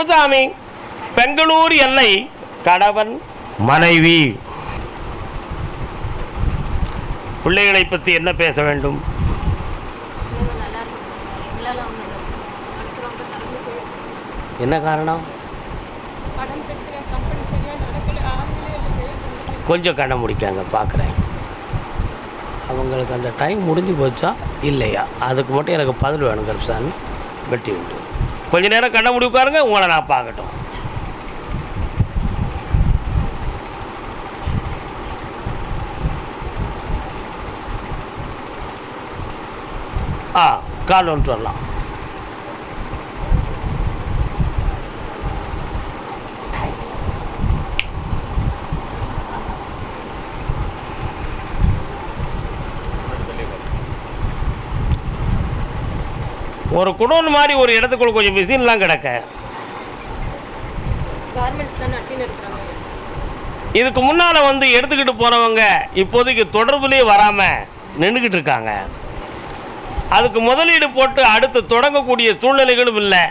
கருப்பசாமி பெங்களூர் எல்லை கணவன் மனைவி. பிள்ளைகளை பற்றி என்ன பேச வேண்டும்? என்ன காரணம்? கொஞ்சம் கண்ணை முடிக்காங்க பார்க்குறேன். அவங்களுக்கு அந்த டைம் முடிஞ்சு போச்சா? இல்லையா? அதுக்கு மட்டும் எனக்கு பதில் வேணும் கருப்சாமி வெட்டி உண்டு. கொஞ்ச நேரம் கண்ண முடி உட்காருங்க உங்களை நான் பார்க்கட்டும். ஆ கால் வந்துட்டு வரலாம். ஒரு குடோன் மாதிரி ஒரு இடத்துக்குள்ள கொஞ்சம் மிஷின்லாம் கிடக்க. இதுக்கு முன்னால் வந்து எடுத்துக்கிட்டு போனவங்க இப்போதைக்கு தொடர்புலேயே வராமல் நின்றுக்கிட்டு இருக்காங்க. அதுக்கு முதலீடு போட்டு அடுத்து தொடங்கக்கூடிய சூழ்நிலைகளும் இல்லை.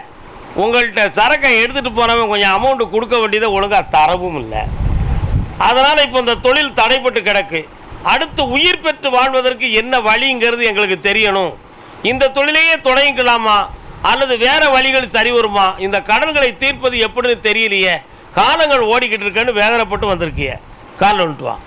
உங்கள்கிட்ட சரக்கை எடுத்துகிட்டு போனவன் கொஞ்சம் அமௌண்ட்டு கொடுக்க வேண்டியதை ஒழுங்காக தரவும் இல்லை. அதனால் இப்போ இந்த தொழில் தடைப்பட்டு கிடக்கு. அடுத்து உயிர் பெற்று வாழ்வதற்கு என்ன வழிங்கிறது எங்களுக்கு தெரியணும். இந்த தொழிலையே தொடங்கிக்கலாமா? அல்லது வேற வழிகள் சரி வருமா இந்த கடன்களை தீர்ப்பது எப்படின்னு தெரியலையே. காலங்கள் ஓடிக்கிட்டு இருக்கேன்னு வேதனைப்பட்டு வந்திருக்கிய. கால் வந்துட்டு வா.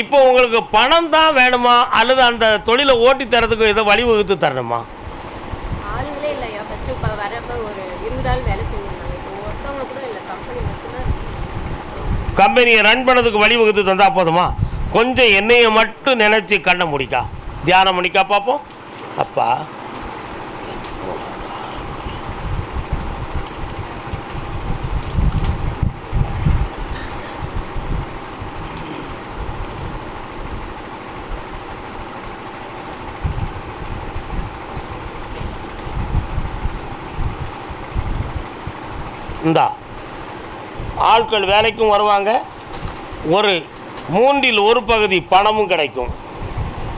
இப்போ உங்களுக்கு பணம் தான் வேணுமா? அல்லது அந்த தொழிலை ஓட்டி தரதுக்கு ஏதோ வழிவகுத்து தரணுமா ஆளுங்களே இல்லையா ஃபஸ்ட்டு இப்போ வரப்போ ஒரு இருபது ஆள் வேலை செஞ்சிருந்தாங்க இப்போ ஒருத்தவங்க கூட இல்லை கம்பெனி மட்டும்தான் இருக்கு. கம்பெனியை ரன் பண்ணதுக்கு வழிவகுத்து தந்தால் போதுமா? கொஞ்சம் என்னையை மட்டும் நினச்சி கண்ணை முடிக்கா. தியானம் பண்ணிக்கா பார்ப்போம் அப்பா. இந்தா. ஆட்கள் வேலைக்கும் வருவாங்க. ஒரு மூன்றில் ஒரு பகுதி பணமும் கிடைக்கும்.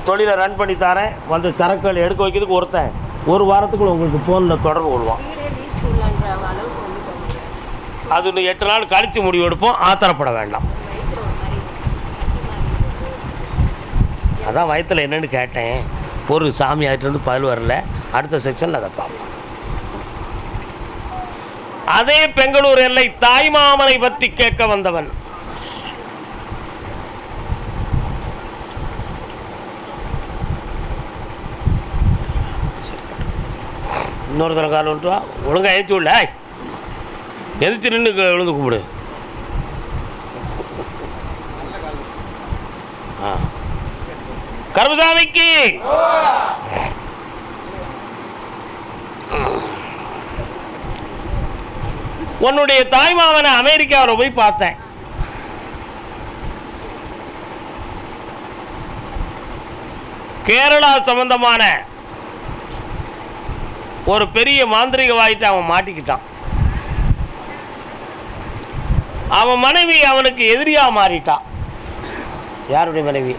தொழிலை ரன் பண்ணி தரேன். வந்து சரக்குகள் எடுக்க வைக்கிறதுக்கு ஒருத்தன் ஒரு வாரத்துக்குள்ள உங்களுக்கு ஃபோனில் தொடர்பு கொள்வான். வந்து அது இன்னும் எட்டு நாள் கழித்து முடிவு எடுப்போம். ஆத்திரப்பட வேண்டாம். அதான் வயத்தில் என்னன்னு கேட்டேன். ஒரு சாமியார்ட்டேருந்து பதில் வரல. அடுத்த செக்ஷனில் அதை பார்ப்போம். அதே பெங்களூர் எல்லை தாய்மாமனை பற்றி கேட்க வந்தவன். இன்னொரு தரம் கால் வந்துட்டு வா. ஒழுங்கா ஏற்றி விடல எதிர்த்து நின்று விழுந்து கும்பிடு. ஆ. கருமசாமிக்கு உன்னுடைய தாய்மாமனை அமெரிக்காவில் போய் பார்த்தேன். கேரளா சம்பந்தமான ஒரு பெரிய மாந்திரிகவாயிட்டு அவன் மாட்டிக்கிட்டான். அவன் மனைவி அவனுக்கு எதிரியாக மாறிட்டான். யாருடைய மனைவி?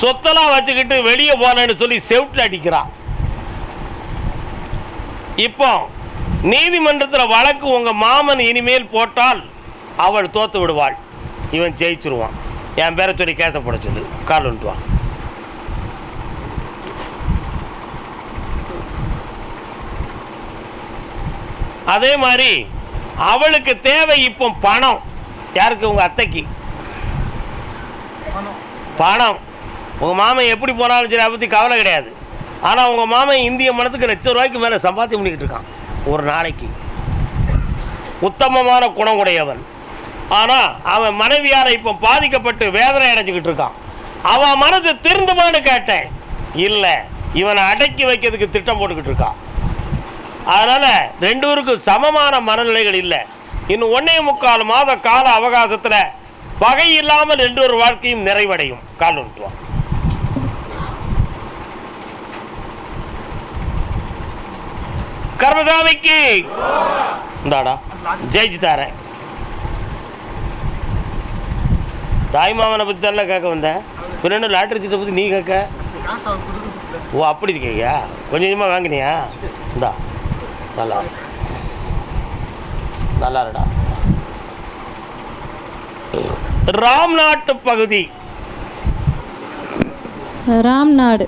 சொத்தெல்லாம் வச்சுக்கிட்டு வெளியே போனேன்னு சொல்லி செவிட்டில் அடிக்கிறான். இப்போ நீதிமன்றத்தில் வழக்கு உங்கள் மாமன் இனிமேல் போட்டால் அவள் தோத்து விடுவாள். இவன் ஜெயிச்சிருவான். என் பேரை சொல்லி கேச போட சொல்லு. கால் அதே மாதிரி அவளுக்கு தேவை இப்போ பணம். யாருக்கு? உங்கள் அத்தைக்கு. பணம். உங்கள் மாமன் எப்படி போனாலும் சரி அதை பற்றி கவலை கிடையாது. ஆனால் உங்கள் மாமன் இந்திய மனத்துக்கு லட்சம் ரூபாய்க்கு மேலே சம்பாத்தியம் பண்ணிக்கிட்டு இருக்கான். ஒரு நாளைக்கு. உத்தமமான குணமுடையவன். ஆனால் அவன் மனைவியாரை இப்போ பாதிக்கப்பட்டு வேதனை அடைஞ்சிக்கிட்டு இருக்கான். அவன் மனது திருந்துமான்னு கேட்டேன். இல்லை இவனை அடக்கி வைக்கிறதுக்கு திட்டம் போட்டுக்கிட்டு இருக்கான். அதனால் ரெண்டூருக்கும் சமமான மனநிலைகள் இல்லை. இன்னும் ஒன்றே முக்கால் மாத கால அவகாசத்தில் பகை இல்லாமல் ரெண்டு ஒரு வாழ்க்கையும் நிறைவடையும். கால் ஒன்றுவான் கர்மசாமிக்கு. இந்தாடா ஜெயிச்சு தரேன். தாய்மாமனை பற்றி தானே கேட்க வந்தேன் பின்ன லாட்ரி சீட்டை பற்றி நீ கேட்க? ஓ அப்படி இருக்கியா? கொஞ்சம் கொஞ்சமாக வாங்கினியா? இந்தா நல்லா நல்லா இருடா. ராம்நாட்டு பகுதி. ராம்நாடு.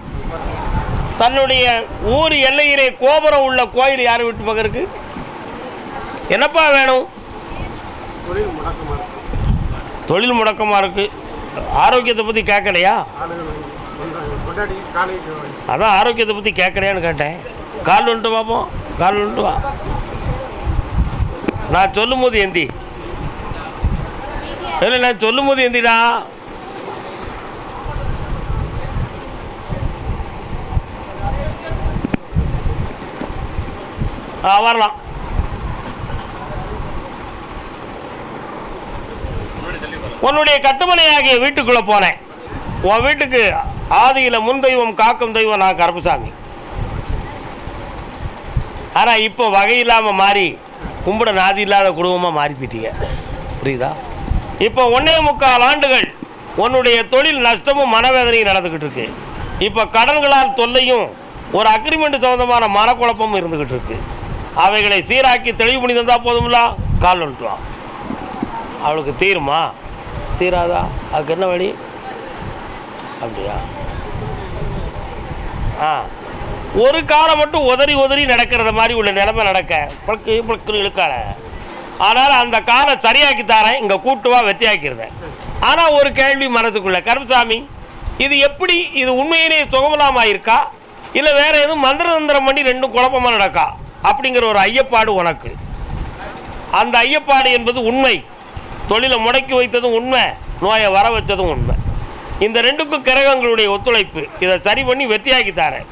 தன்னுடைய ஊர் எல்லையிலே கோபுரம் உள்ள கோயில் யார் வீட்டு பக்கம் இருக்கு? என்னப்பா வேணும்? தொழில் முடக்கமாக இருக்கு. ஆரோக்கியத்தை பற்றி கேட்கலையா அதான் ஆரோக்கியத்தை பற்றி கேட்குறியான்னு கேட்டேன். கால் வந்துட்டு பார்ப்போம் கால் வந்துட்டு வா. நான் சொல்லும் போது எந்தி இல்லை நான் சொல்லும் போது எந்திடா வரலாம். உன்னுடைய கட்டுமனையாகிய வீட்டுக்குள்ளே போனேன். உன் வீட்டுக்கு ஆதியில் முன் தெய்வம் காக்கும் தெய்வம் நான் கருப்புசாமி. ஆனால் இப்போ வகை இல்லாமல் மாறி கும்பிட நாதி இல்லாத குடும்பமாக மாறி போயிட்டீங்க. புரியுதா? இப்போ ஒன்றே முக்கால் ஆண்டுகள் உன்னுடைய தொழில் நஷ்டமும் மனவேதனையும் நடந்துக்கிட்டு இருக்கு. இப்போ கடன்களால் தொல்லையும் ஒரு அக்ரிமெண்ட் சம்மந்தமான மனக்குழப்பமும் இருந்துக்கிட்டு இருக்கு. அவைகளை சீராக்கி தெளிவு பண்ணி தந்தால் போதும்ல கால் வந்துட்டுவான் அவளுக்கு தீருமா? தீராதா? அதுக்கு என்ன வழி? அப்படியா? ஆ. ஒரு காலம் மட்டும் உதறி உதறி நடக்கிறத மாதிரி உள்ள நிலைமை நடக்க. பழக்கு பழக்கு இழுக்கால ஆனால் அந்த காலை சரியாக்கி தரேன். இங்கே கூட்டுவா வெற்றியாக்கிறத ஆனால் ஒரு கேள்வி மனதுக்குள்ளே கருப்புசாமி இது எப்படி இது உண்மையிலேயே சுகமலாமா இருக்கா? இல்லை வேறு எதுவும் மந்திர தந்திரம் பண்ணி ரெண்டும் குழப்பமாக நடக்கா? அப்படிங்கிற ஒரு ஐயப்பாடு உனக்கு. அந்த ஐயப்பாடு என்பது உண்மை. தொழிலை முடக்கி வைத்ததும் உண்மை. நோயை வர வச்சதும் உண்மை. இந்த ரெண்டுக்கும் கிரகங்களுடைய ஒத்துழைப்பு. இதை சரி பண்ணி வெற்றியாக்கி தரேன்.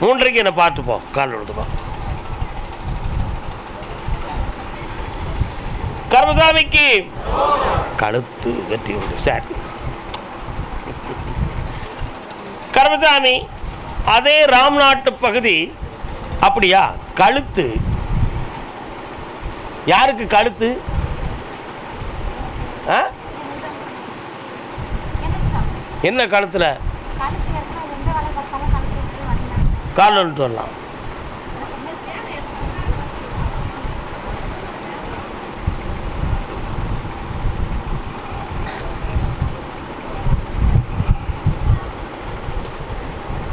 மூன்றைக்கு என்னை பார்த்துப்போம். கால் எழுதுப்போம் கர்மசாமிக்கு கழுத்து வெற்றி உண்டு. சார். கர்மசாமி அதே ராம்நாட்டு பகுதி அப்படியா? கழுத்து. யாருக்கு கழுத்து? என்ன கழுத்தில்? கால் வந்துட்டு வரலாம்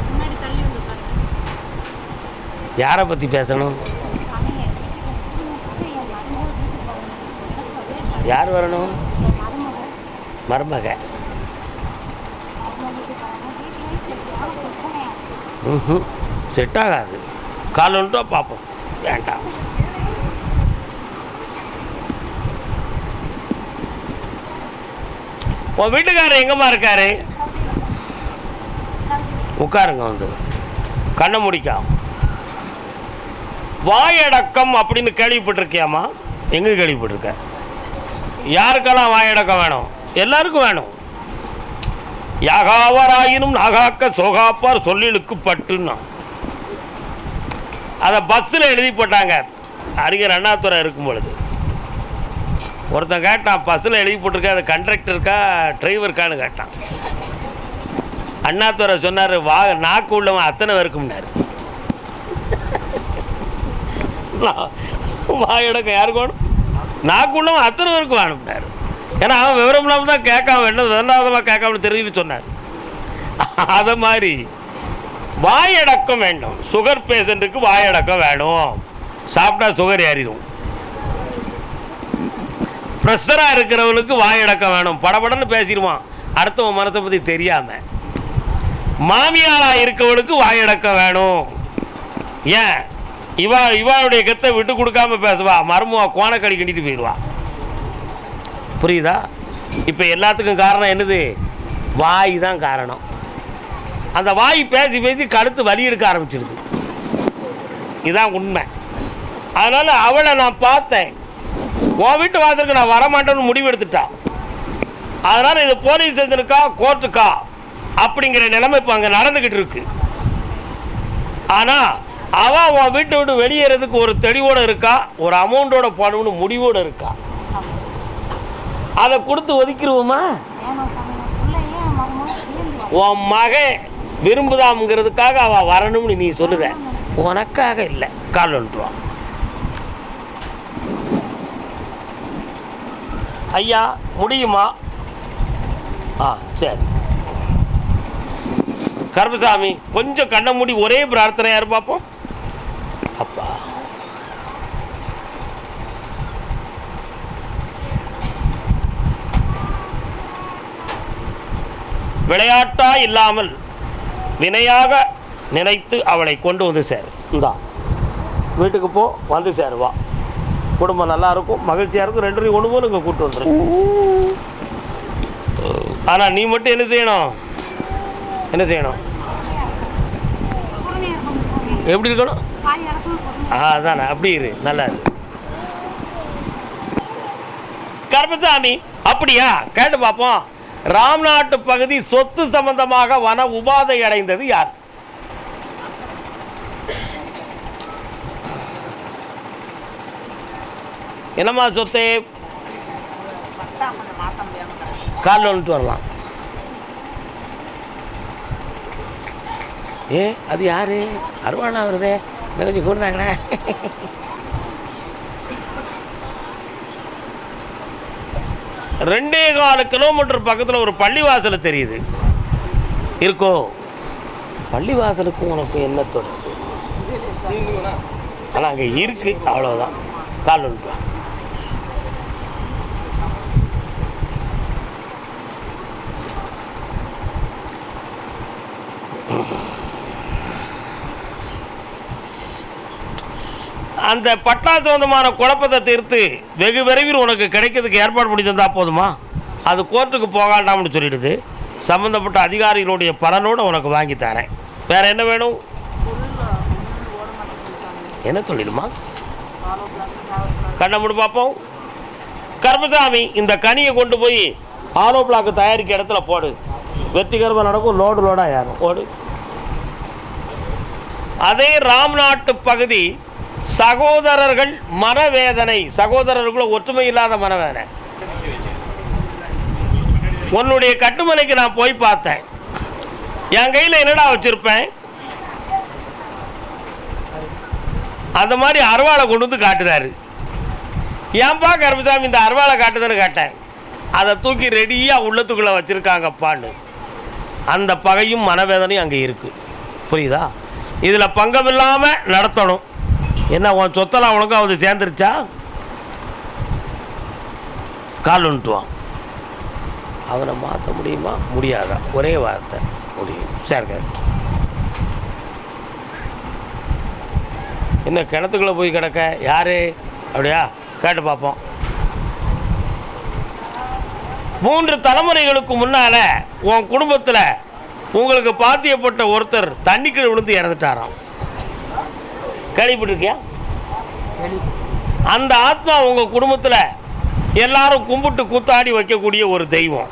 முன்னாடி தள்ளி வந்து உட்காருங்க. யாரை பற்றி பேசணும்? யார் வரணும்? மருமக. ம் செட் ஆகாது. கால் வந்துட்டா பார்ப்போம். வேண்டாம். உன் வீட்டுக்காரர் எங்கம்மா இருக்காரு? உட்காருங்க வந்து. கண்ணை முடிக்காம வாயடக்கம் அப்படின்னு கேள்விப்பட்டிருக்கியாமா எங்கே கேள்விப்பட்டிருக்க? யாருக்கெல்லாம் வாயடக்கம் வேணும்? எல்லாருக்கும் வேணும். யாகாவராயினும் நாகாக்க சோகாப்பார் சொல்லிலுக்கு பட்டுன்னா. அதை பஸ்ஸில் எழுதி போட்டாங்க. அறிஞர் அண்ணாதுரை இருக்கும் பொழுது. ஒருத்தன் கேட்டான் பஸ்ஸில் எழுதி போட்டிருக்கேன் அது கண்டக்டருக்கா டிரைவருக்கான்னு கேட்டான். அண்ணாதுரை சொன்னார் வா நாக்கு உள்ளவன் அத்தனை பேருக்கும்னாரு. வாயடக்கம் யாருக்கு வேணும்? நாக்கு உள்ளவன் அத்தனை பேருக்கு வேணும்னாரு ஏன்னா அவன் விவரம் இல்லாமல் தான் கேட்காம என்ன ரெண்டாவதெல்லாம் கேட்காம தெரியுன்னு சொன்னார். அதை மாதிரி வாயடக்கம் வேண்டும். சுகர் பேஷண்ட்டுக்கு வாயடக்கம் வேணும். சாப்பிட்டா சுகர் ஏறிடும். ப்ரெஷராக இருக்கிறவனுக்கு வாயடக்கம் வேணும். படபடன்னு பேசிடுவான். அடுத்தவன் மனத்தை பற்றி தெரியாமல் மாமியாராக இருக்கவனுக்கு வாயடக்கம் வேணும். ஏன்? இவா இவாளுடைய கத்தை விட்டு கொடுக்காம பேசுவா. மருமவா கோணக்கடி கண்டிட்டு போயிடுவா புரியுதா? இப்போ எல்லாத்துக்கும் காரணம் என்னது? வாய் தான் காரணம். அந்த வாய் பேசி பேசி கழுத்து வலி எடுக்க ஆரம்பிச்சிடுது இதுதான் உண்மை. அதனால் அவளை நான் பார்த்தேன். உன் வீட்டு வாசலுக்கு நான் வரமாட்டேன்னு முடிவு எடுத்துட்டான் அதனால் இது போலீஸ் ஸ்டேஷனுக்கா கோர்ட்டுக்கா அப்படிங்கிற நிலைமை இப்போ அங்கே நடந்துக்கிட்டு இருக்கு. ஆனால் அவன் உன் வீட்டை விட்டு வெளியேறதுக்கு ஒரு தெளிவோடு இருக்கா? ஒரு அமௌண்ட்டோட போகணும்னு முடிவோடு இருக்கா? அதை கொடுத்து ஒதுக்கிடுவோமா? உன் மகன் விரும்புதாம்ங்கிறதுக்காக அவள் வரணும்னு நீ சொல்லுத. உனக்காக இல்லை. கால் வந்துட்டுவான் ஐயா முடியுமா? ஆ சரி. கருப்பசாமி கொஞ்சம் கண்ணை மூடி ஒரே பிரார்த்தனை யார் பார்ப்போம் அப்பா விளையாட்டா இல்லாமல் வினையாக நினைத்து அவளை கொண்டு வந்து சேரு. இந்தா வீட்டுக்கு போ வந்து சேருவா குடும்பம் நல்லா இருக்கும் மகிழ்ச்சியாக இருக்கும் ரெண்டு ஒன்று போல இங்கே கூப்பிட்டு வந்துரு. ஆனால் நீ மட்டும் என்ன செய்யணும்? என்ன செய்யணும்? எப்படி இருக்கணும்? பாய் ஆ அதானே? அப்படி இரு நல்லா இரு. கருப்பசாமி அப்படியா? கேட்டு பார்ப்போம். ராம்நாட்டு பகுதி சொத்து சம்பந்தமாக வன உபாதை அடைந்தது யார்? என்னம்மா சொத்து? காலில் வந்துட்டு வரலாம். ஏ அது யாரு? அருவானா வருதே. இன்னும் கொஞ்சம் கூடுறாங்களே ரெண்டே கால கிலோமீட்டர் பக்கத்தில் ஒரு பள்ளிவாசல் தெரியுது. இருக்கோ? பள்ளிவாசலுக்கும் உனக்கு என்ன தொடர்பு? ஆனால் அங்கே இருக்கு. அவ்வளோதான் கால் வந்துட்டு அந்த பட்டா சம்பந்தமான குழப்பத்தை தீர்த்து வெகு விரைவில் உனக்கு கிடைக்கிறதுக்கு ஏற்பாடு பண்ணி தந்தால் போதுமா? அது கோர்ட்டுக்கு போகாண்டாம்னு சொல்லிடுது. சம்மந்தப்பட்ட அதிகாரிகளுடைய பலனோடு உனக்கு வாங்கி தரேன். வேறு என்ன வேணும்? என்ன தொழிலுமா கண்ணை முடி பார்ப்போம் கர்மசாமி இந்த கனியை கொண்டு போய் ஆலோ பிளாக்கு தயாரிக்க இடத்துல போடு. வெற்றிகரமாக நடக்கும். லோடு லோடாக ஏறும். ஓடு. அதே ராம்நாட்டு பகுதி சகோதரர்கள் மனவேதனை. சகோதரர்களுக்குள்ள ஒற்றுமை இல்லாத மனவேதனை. உன்னுடைய கட்டுமனைக்கு நான் போய் பார்த்தேன். என் கையில் என்னடா வச்சுருப்பேன்? அந்த மாதிரி அருவாளை கொண்டு வந்து காட்டுதாரு. ஏன்பா கருப்பசாமி இந்த அருவாளை காட்டுதுன்னு கேட்டேன். அதை தூக்கி ரெடியாக உள்ளத்துக்குள்ளே வச்சுருக்காங்கப்பான்னு. அந்த பகையும் மனவேதனையும் அங்கே இருக்குது புரியுதா? இதில் பங்கம் இல்லாமல் நடத்தணும். என்ன உன் சொத்தெல்லாம் உனக்கும் அவன் சேர்ந்துருச்சா? கால் வந்துட்டுவான் அவனை மாற்ற முடியுமா? முடியாதா? ஒரே வார்த்தை. முடியும். சார் கரெக்ட் என்ன கிணத்துக்குள்ளே போய் கிடக்க? யாரு? அப்படியா? கேட்டு பார்ப்போம். மூன்று தலைமுறைகளுக்கு முன்னால் உன் குடும்பத்தில் உங்களுக்கு பாத்தியப்பட்ட ஒருத்தர் தண்ணிக்குள் விழுந்து இறந்துட்டாராம். கேள்விப்பட்டிருக்கியா? அந்த ஆத்மா உங்கள் குடும்பத்தில் எல்லாரும் கும்பிட்டு கூத்தாடி வைக்கக்கூடிய ஒரு தெய்வம்.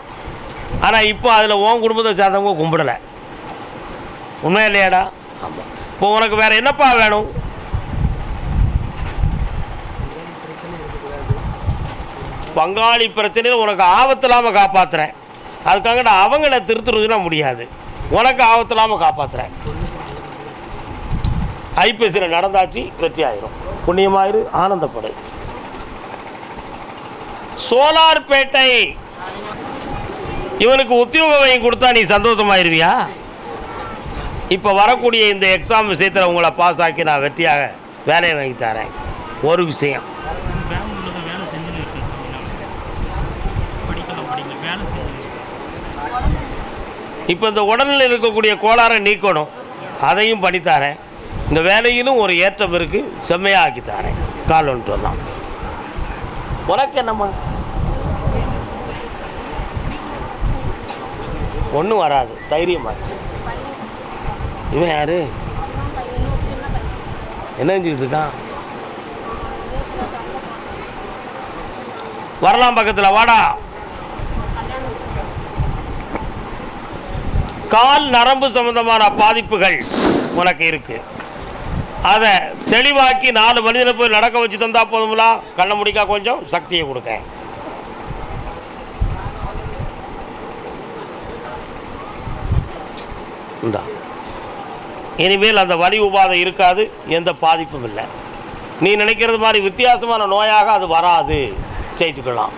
ஆனால் இப்போ அதில் உன் குடும்பத்தை சார்ந்தவங்க கும்பிடலை. உண்மை இல்லையாடா? ஆமாம் இப்போ உனக்கு வேறு என்னப்பா வேணும்? பங்காளி பிரச்சனையில் உனக்கு ஆபத்து இல்லாமல் காப்பாற்றுறேன் அதுக்காக நான் அவங்கள திருத்துறதுன்னா முடியாது. உனக்கு ஆபத்து இல்லாமல் காப்பாற்றுறேன் ஐபிஎஸ்சியில் நடந்தாச்சு வெற்றி ஆயிரும் புண்ணியமாயிரு ஆனந்தப்படு. சோலார்பேட்டை. இவனுக்கு உத்தியோக வகையும் கொடுத்தா நீ சந்தோஷமாயிருவியா? இப்போ வரக்கூடிய இந்த எக்ஸாம் விஷயத்தில் உங்களை பாஸ் ஆக்கி நான் வெற்றியாக வேலையை வாங்கி தரேன். ஒரு விஷயம். இப்போ இந்த உடலில் இருக்கக்கூடிய கோளாறை நீக்கணும். அதையும் பண்ணித்தாரேன் இந்த வேலையிலும் ஒரு ஏற்றம் இருக்குது செம்மையாக ஆக்கி தரேன். கால் வந்துட்டு வரலாம் உனக்கு என்னம்மா? ஒன்றும் வராது. தைரியமாக இவன் யாரு? என்ன செஞ்சுக்கிட்டு இருக்கான்? வரலாம் பக்கத்தில் வாடா. கால் நரம்பு சம்பந்தமான பாதிப்புகள் உனக்கு இருக்கு. அதை தெளிவாக்கி நாலு மனிதனை போய் நடக்க வச்சு தந்தால் போதுங்களா கண்ணை முடிக்கா கொஞ்சம் சக்தியை கொடுக்க. இந்தா. இனிமேல் அந்த வலி உபாதை இருக்காது எந்த பாதிப்பும் இல்லை. நீ நினைக்கிறது மாதிரி வித்தியாசமான நோயாக அது வராது. ஜெயிச்சுக்கலாம்.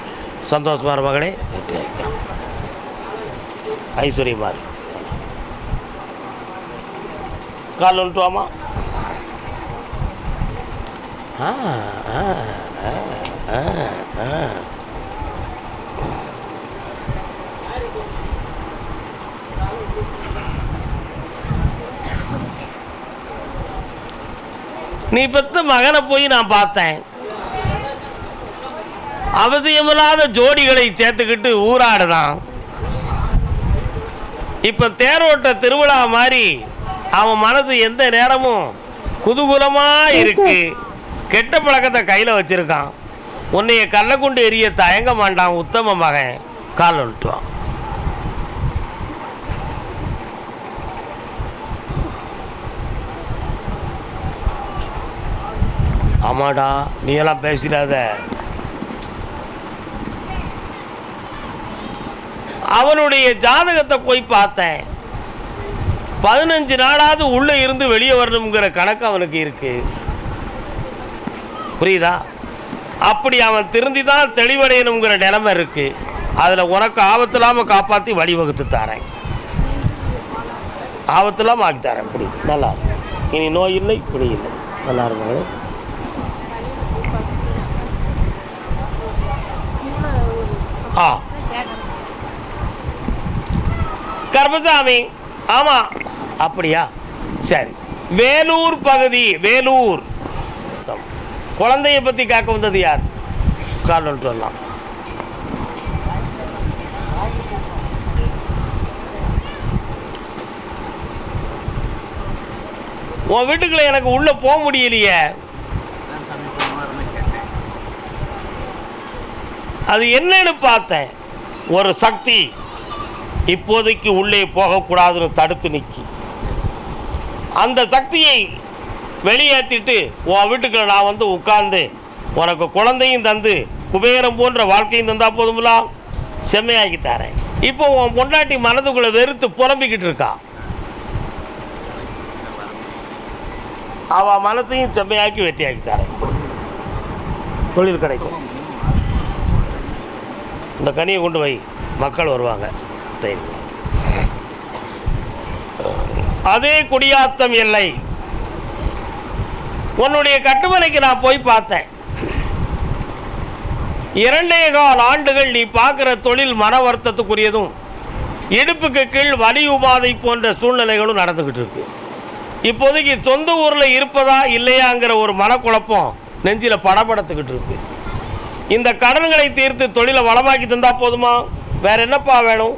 சந்தோஷமான மகளே. வெற்றி ஆகிக்கலாம் ஐஸ்வர்யமா கால் வந்துட்டுவாமா நீ பெத்த மகனை போய் நான் பார்த்தேன். அவசியமில்லாத ஜோடிகளை சேர்த்துக்கிட்டு ஊராடுதான். இப்போ தேரோட்ட திருவிழா மாதிரி அவன் மனசு எந்த நேரமும் குதூகூலமாக இருக்கு. கெட்ட பழக்கத்தை கையில் வச்சிருக்கான். உன்னைய கள்ளக்குண்டு எரிய தயங்க மாட்டான் உத்தம மகன். கால் வந்துட்டுவான் ஆமாடா நீ எல்லாம் பேசிடாத. அவனுடைய ஜாதகத்தை போய் பார்த்தேன். பதினஞ்சு நாளாவது உள்ளே இருந்து வெளியே வரணுங்கிற கணக்கு அவனுக்கு இருக்கு. புரியுதா? அப்படி அவன் திருந்தி தான் தெளிவடையணுங்கிற நிலைமை இருக்குது அதில் உனக்கு ஆபத்து இல்லாமல் காப்பாற்றி வழிவகுத்து தரேன். ஆபத்தில்லாமல் ஆக்கி தரேன். இப்படி நல்லா இனி நோய் இல்லை இப்படி இல்லை. நல்லா இருக்கும் ஆ. கர்மசாமி. ஆமாம் அப்படியா? சரி. வேலூர் பகுதி வேலூர். குழந்தைய பற்றி காக்க வந்தது யார்? கால் சொல்லலாம் வரலாம். உன் வீட்டுக்குள்ள எனக்கு உள்ளே போக முடியலையே. அது என்னன்னு பார்த்தேன். ஒரு சக்தி இப்போதைக்கு உள்ளே போகக்கூடாதுன்னு தடுத்து நிற்கி அந்த சக்தியை வெளியேற்றிட்டு உன் வீட்டுக்குள்ள நான் வந்து உட்கார்ந்து உனக்கு குழந்தையும் தந்து குபேரம் போன்ற வாழ்க்கையும் தந்தா போதுங்களா செம்மையாக்கி தரேன். இப்போ உன் பொண்டாட்டி மனதுக்குள்ளே வெறுத்து புலம்பிக்கிட்டு இருக்கா? அவள் மனத்தையும் செம்மையாக்கி வெட்டியாக்கி தரேன். தொழில் கிடைக்கும். இந்த கனியை கொண்டு வை மக்கள் வருவாங்க. தைரியம். அதே குடியாத்தம் எல்லை. உன்னுடைய கட்டுமனைக்கு நான் போய் பார்த்தேன். இரண்டே கால் ஆண்டுகள் நீ பார்க்குற தொழில் மன வருத்தத்துக்குரியதும் இடுப்புக்கு கீழ் வலி உபாதை போன்ற சூழ்நிலைகளும் நடந்துக்கிட்டு இருக்கு. இப்போதைக்கு சொந்த ஊரில் இருப்பதா இல்லையாங்கிற ஒரு மனக்குழப்பம் நெஞ்சில் படபடத்துக்கிட்டு இருக்கு. இந்த கடன்களை தீர்த்து தொழிலை வளமாக்கி தந்தால் போதுமா? வேற என்னப்பா வேணும்?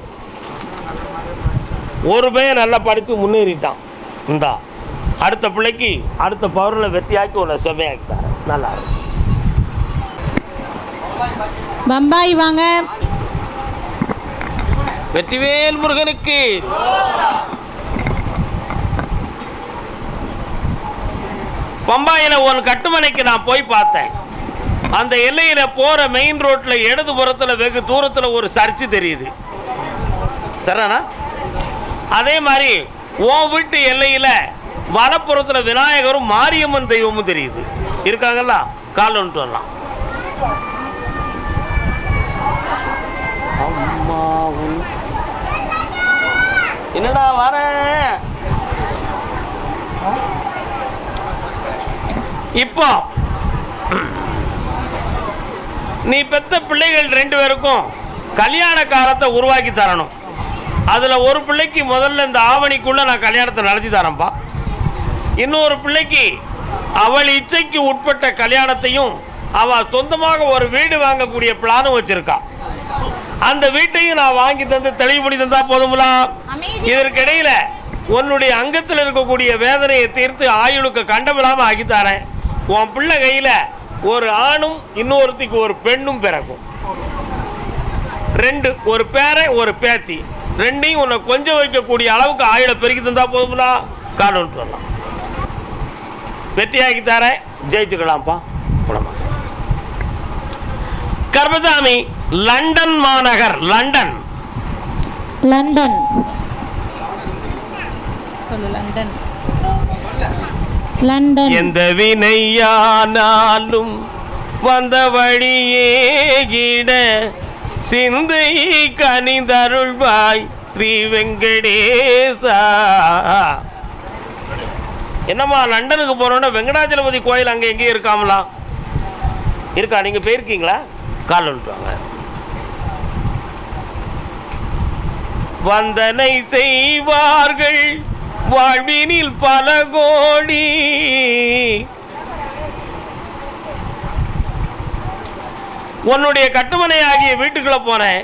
ஒரு பையன் நல்லா படித்து முன்னேறிட்டான். இந்தா அடுத்த பிள்ளைக்கு அடுத்த பவரில் வெற்றியாக்கி உன்னை செம்மையாக்கி தரேன் நல்லா இருக்கும் பம்பாய் வாங்க. வெற்றிவேல் முருகனுக்கு. பம்பாயில் ஒரு கட்டுமனைக்கு நான் போய் பார்த்தேன். அந்த எல்லையில் போகிற மெயின் ரோட்டில் இடதுபுறத்தில் வெகு தூரத்தில் ஒரு சர்ச்சு தெரியுது. சரிண்ணா அதே மாதிரி உன் வீட்டு எல்லையில் வலப்புறத்தில் விநாயகரும் மாரியம்மன் தெய்வமும் தெரியுது. இருக்காங்கல்ல? கால் வந்துட்டு வரலாம். அம்மாவும். என்னடா வர? இப்போ நீ பெத்த பிள்ளைகள் ரெண்டு பேருக்கும் கல்யாண காலத்தை உருவாக்கி தரணும். அதில் ஒரு பிள்ளைக்கு முதல்ல இந்த ஆவணிக்குள்ளே நான் கல்யாணத்தை நடத்தி தரேன்ப்பா இன்னொரு பிள்ளைக்கு அவள் இச்சைக்கு உட்பட்ட கல்யாணத்தையும் அவள் சொந்தமாக ஒரு வீடு வாங்கக்கூடிய பிளானும் வச்சிருக்கா. அந்த வீட்டையும் நான் வாங்கி தந்து தெளிவு பண்ணி தந்தா போதுங்களா இதற்கிடையில உன்னுடைய அங்கத்தில் இருக்கக்கூடிய வேதனையை தீர்த்து ஆயுளுக்கு கண்டமில்லாமல் ஆக்கி தரேன். உன் பிள்ளை கையில் ஒரு ஆணும் இன்னொருத்திக்கு ஒரு பெண்ணும் பிறக்கும். ரெண்டு ஒரு பேரன் ஒரு பேத்தி. ரெண்டையும் உன்னை கொஞ்சம் வைக்கக்கூடிய அளவுக்கு ஆயுளை பெருக்கி தந்தா போதுங்களா வந்துட்டு வரலாம் வெற்றியாக்கி தரேன் ஜெயிச்சுக்கலாம்ப்பா. போலாமா கர்மசாமி லண்டன் மாநகர் லண்டன். லண்டன். லண்டன். லண்டன். எந்த வினையானாலும் வந்த வழியே கிட சிந்தை கனிதருள்வாய் ஸ்ரீ வெங்கடேசா. என்னம்மா லண்டனுக்கு போகிறோன்னா வெங்கடாச்சலபதி கோயில் அங்கே எங்கேயும் இருக்காமலா? இருக்கா நீங்கள் போயிருக்கீங்களா? கால் வந்துட்டுவாங்க வந்தனை செய்வார்கள் வாழ்வினில் பல கோடி. உன்னுடைய கட்டுமனை ஆகிய வீட்டுக்குள்ளே போனேன்.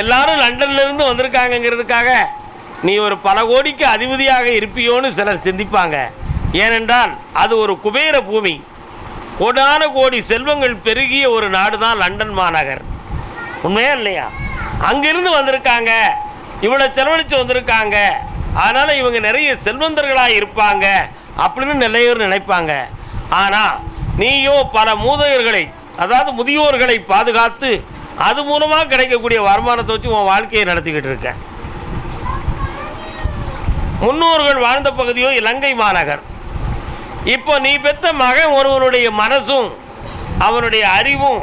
எல்லாரும் லண்டன்ல இருந்து வந்திருக்காங்கங்கிறதுக்காக நீ ஒரு பல கோடிக்கு அதிபதியாக இருப்பியோன்னு சிலர் சிந்திப்பாங்க. ஏனென்றால் அது ஒரு குபேர பூமி. கோடான கோடி செல்வங்கள் பெருகிய ஒரு நாடு தான் லண்டன் மாநகர். உண்மையா இல்லையா? அங்கிருந்து வந்திருக்காங்க. இவ்வளோ செலவழித்து வந்திருக்காங்க. அதனால் இவங்க நிறைய செல்வந்தர்களாக இருப்பாங்க அப்படின்னு நிறைய நினைப்பாங்க. ஆனால் நீயோ பல மூதையர்களை அதாவது முதியோர்களை பாதுகாத்து அது மூலமாக கிடைக்கக்கூடிய வருமானத்தை வச்சு உன் வாழ்க்கையை நடத்திக்கிட்டு இருக்க. முன்னோர்கள் வாழ்ந்த பகுதியோ இலங்கை மாநகர். இப்போ நீ பெற்ற மகன் ஒருவனுடைய மனசும் அவனுடைய அறிவும்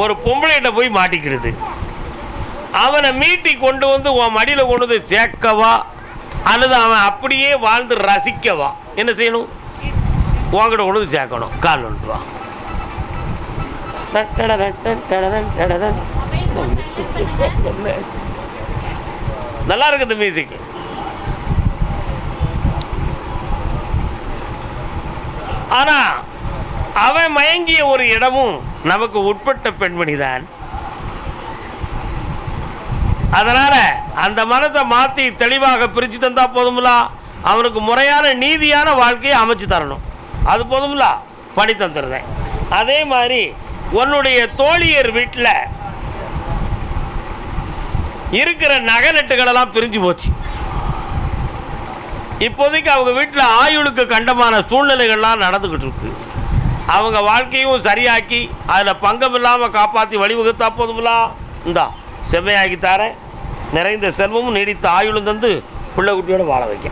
ஒரு பொம்பளைகிட்ட போய் மாட்டிக்கிடுது. அவனை மீட்டி கொண்டு வந்து உன் மடியில் கொண்டு வந்து சேர்க்கவா? அல்லது அவன் அப்படியே வாழ்ந்து ரசிக்கவா? என்ன செய்யணும்? உன்கிட்ட கொண்டு வந்து சேர்க்கணும். கால் வந்துட்டு வா. நல்லா இருக்குது இந்த மியூசிக் ஆனால் அவன் மயங்கிய ஒரு இடமும் நமக்கு உட்பட்ட பெண்மணி தான் அதனால அந்த மனத்தை மாற்றி தெளிவாக பிரித்து தந்தால் போதும்ல? அவனுக்கு முறையான நீதியான வாழ்க்கையை அமைச்சு தரணும். அது போதும்ல? பண்ணி தந்துடுறேன். அதே மாதிரி உன்னுடைய தோழியர் வீட்டில் இருக்கிற நகை நட்டுகளெல்லாம் பிரிஞ்சு போச்சு. இப்போதைக்கு அவங்க வீட்டில் ஆயுளுக்கு கண்டமான சூழ்நிலைகள்லாம் நடந்துக்கிட்டு இருக்கு அவங்க வாழ்க்கையும் சரியாக்கி அதில் பங்கம் இல்லாமல் காப்பாற்றி வழிவகுத்தா போதுமில்லா இந்தா செம்மையாக்கி தரேன். நிறைந்த செல்வமும் நீடித்த ஆயுளும் தந்து பிள்ளை குட்டியோட வாழ வைக்க.